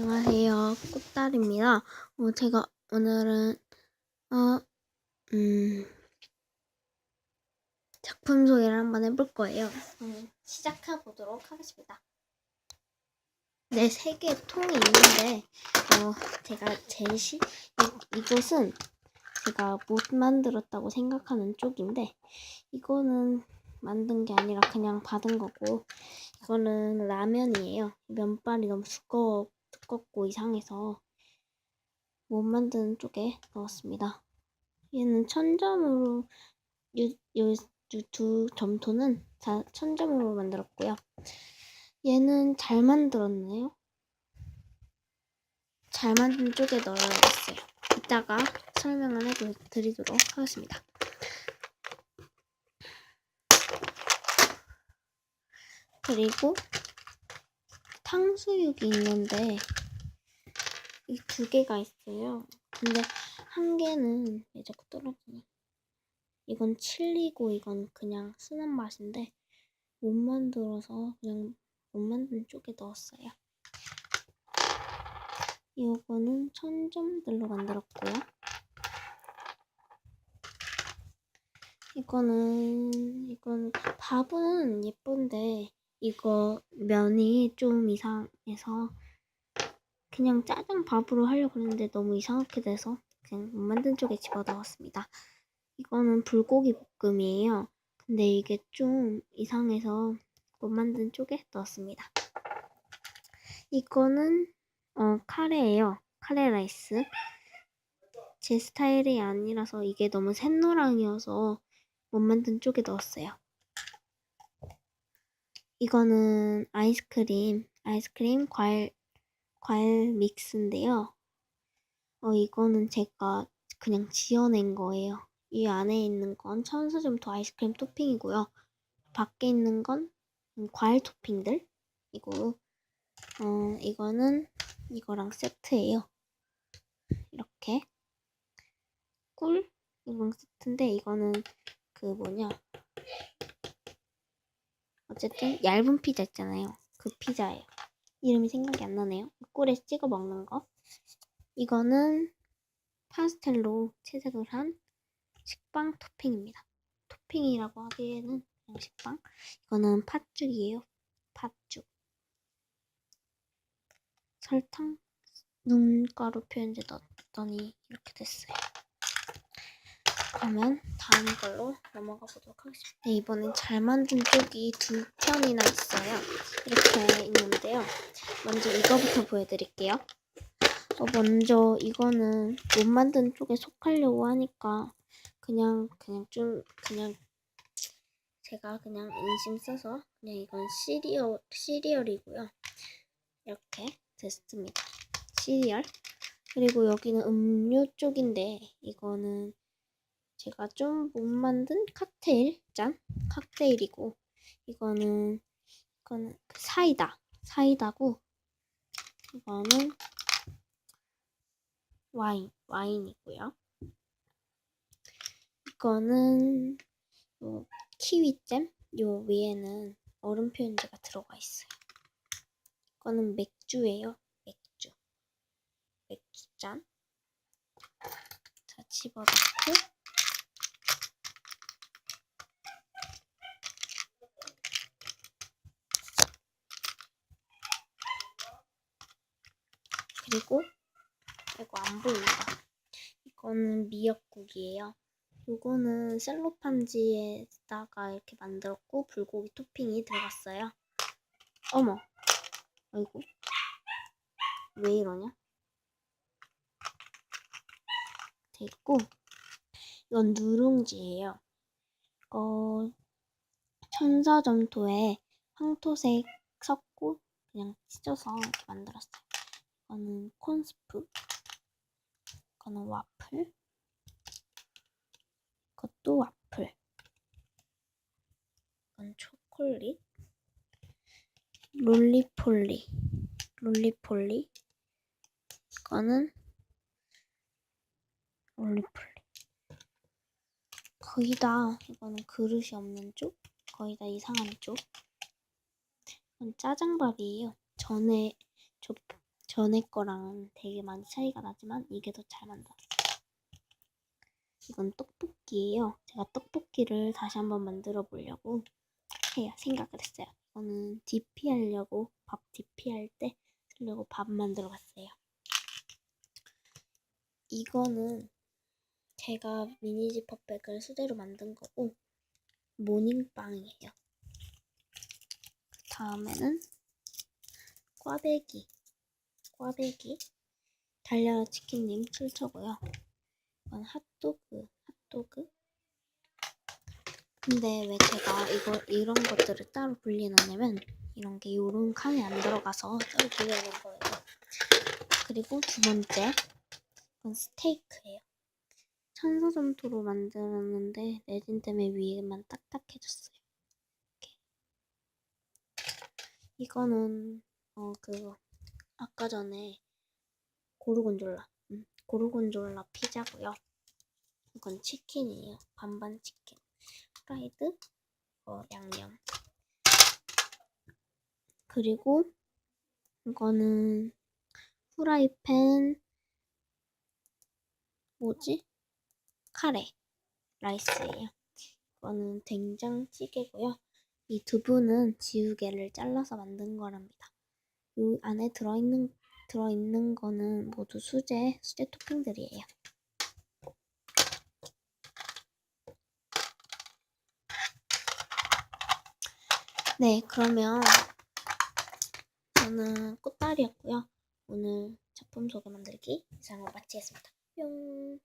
안녕하세요. 꽃달입니다. 어, 제가 오늘은, 어, 음, 작품 소개를 한번 해볼 거예요. 음, 시작해 보도록 하겠습니다. 네, 세 개의 통이 있는데, 어, 제가 제시, 이, 이것은 제가 못 만들었다고 생각하는 쪽인데, 이거는 만든 게 아니라 그냥 받은 거고, 이거는 라면이에요. 면발이 너무 두꺼워, 두껍고 이상해서 못 만드는 쪽에 넣었습니다. 얘는 천점으로 요두 점토는 다 천점으로 만들었고요. 얘는 잘 만들었네요. 잘 만든 쪽에 넣어야겠어요. 이따가 설명을 해드리도록 하겠습니다. 그리고 탕수육이 있는데 이 두 개가 있어요. 근데 한 개는 왜 자꾸 떨어지니? 이건 칠리고 이건 그냥 순한 맛인데 못 만들어서 그냥 못 만든 쪽에 넣었어요. 이거는 천점들로 만들었고요. 이거는 이건 밥은 예쁜데 이거 면이 좀 이상해서 그냥 짜장 밥으로 하려고 했는데 너무 이상하게 돼서 그냥 못 만든 쪽에 집어넣었습니다. 이거는 불고기 볶음이에요. 근데 이게 좀 이상해서 못 만든 쪽에 넣었습니다. 이거는 어, 카레예요. 카레 라이스. 제 스타일이 아니라서 이게 너무 샛노랑이어서 못 만든 쪽에 넣었어요. 이거는 아이스크림, 아이스크림 과일, 과일 믹스인데요. 어, 이거는 제가 그냥 지어낸 거예요. 이 안에 있는 건 천사점토 아이스크림 토핑이고요. 밖에 있는 건 과일 토핑들. 이고 어, 이거는 이거랑 세트예요. 이렇게. 꿀? 이거랑 세트인데, 이거는 그 뭐냐. 어쨌든 얇은 피자 있잖아요. 그 피자예요. 이름이 생각이 안 나네요. 꿀에 찍어 먹는 거. 이거는 파스텔로 채색을 한 식빵 토핑입니다. 토핑이라고 하기에는 그냥 식빵. 이거는 팥죽이에요. 팥죽. 설탕, 눈가루 표현제 넣었더니 이렇게 됐어요. 그러면 다음 걸로 넘어가 보도록 하겠습니다. 네, 이번엔 잘 만든 쪽이 두 편이나 있어요. 이렇게 있는데요. 먼저 이거부터 보여드릴게요. 어, 먼저 이거는 못 만든 쪽에 속하려고 하니까 그냥 그냥 좀 그냥 제가 그냥 인심 써서 그냥 이건 시리얼 시리얼이고요. 이렇게 됐습니다. 시리얼. 그리고 여기는 음료 쪽인데 이거는 제가 좀 못 만든 칵테일 짠 칵테일이고 이거는 이거는 그 사이다 사이다고 이거는 와인 와인이고요. 이거는 요 키위잼 요 위에는 얼음 표현제가 들어가 있어요. 이거는 맥주예요. 맥주 맥주 짠. 자 집어넣고 그리고 이거 안 보인다. 이거는 미역국이에요. 이거는 셀로판지에다가 이렇게 만들었고 불고기 토핑이 들어갔어요. 어머, 아이고, 왜 이러냐? 됐고, 이건 누룽지예요. 이거 천사점토에 황토색 섞고 그냥 찢어서 이렇게 만들었어요. 콘스프. 이거는 와플. 이것도 와플. 이건 초콜릿. 롤리폴리. 롤리폴리. 이거는 롤리폴리. 거의 다 이거는 그릇이 없는 쪽. 거의 다 이상한 쪽. 이건 짜장밥이에요. 전에 저 전에 거랑 되게 많이 차이가 나지만 이게 더 잘 만들었어요. 이건 떡볶이예요. 제가 떡볶이를 다시 한번 만들어 보려고 해요. 생각을 했어요. 이거는 DP 하려고 밥 DP 할 때 쓰려고 밥 만들어 봤어요. 이거는 제가 미니 지 퍼백을 수제로 만든 거고 모닝빵이에요. 다음에는 꽈배기 꽈배기 달려라 치킨님 출처고요. 이건 핫도그 핫도그 근데 왜 제가 이거 이런 것들을 따로 분리해놨냐면 이런 게 요런 칸에 안 들어가서 따로 분리해놓은 거예요. 그리고 두 번째 이건 스테이크예요. 천사점토로 만들었는데 레진 때문에 위에만 딱딱해졌어요. 이렇게. 이거는 어 그거 아까 전에 고르곤졸라 음, 고르곤졸라 피자고요. 이건 치킨이에요. 반반 치킨. 프라이드 어, 양념. 그리고 이거는 후라이팬 뭐지? 카레 라이스예요. 이거는 된장찌개고요. 이 두부는 지우개를 잘라서 만든 거랍니다. 이 안에 들어있는 들어있는 거는 모두 수제 수제 토핑들이에요. 네, 그러면 저는 꽃다리였고요. 오늘 작품 소개 만들기 이상으로 마치겠습니다. 뿅.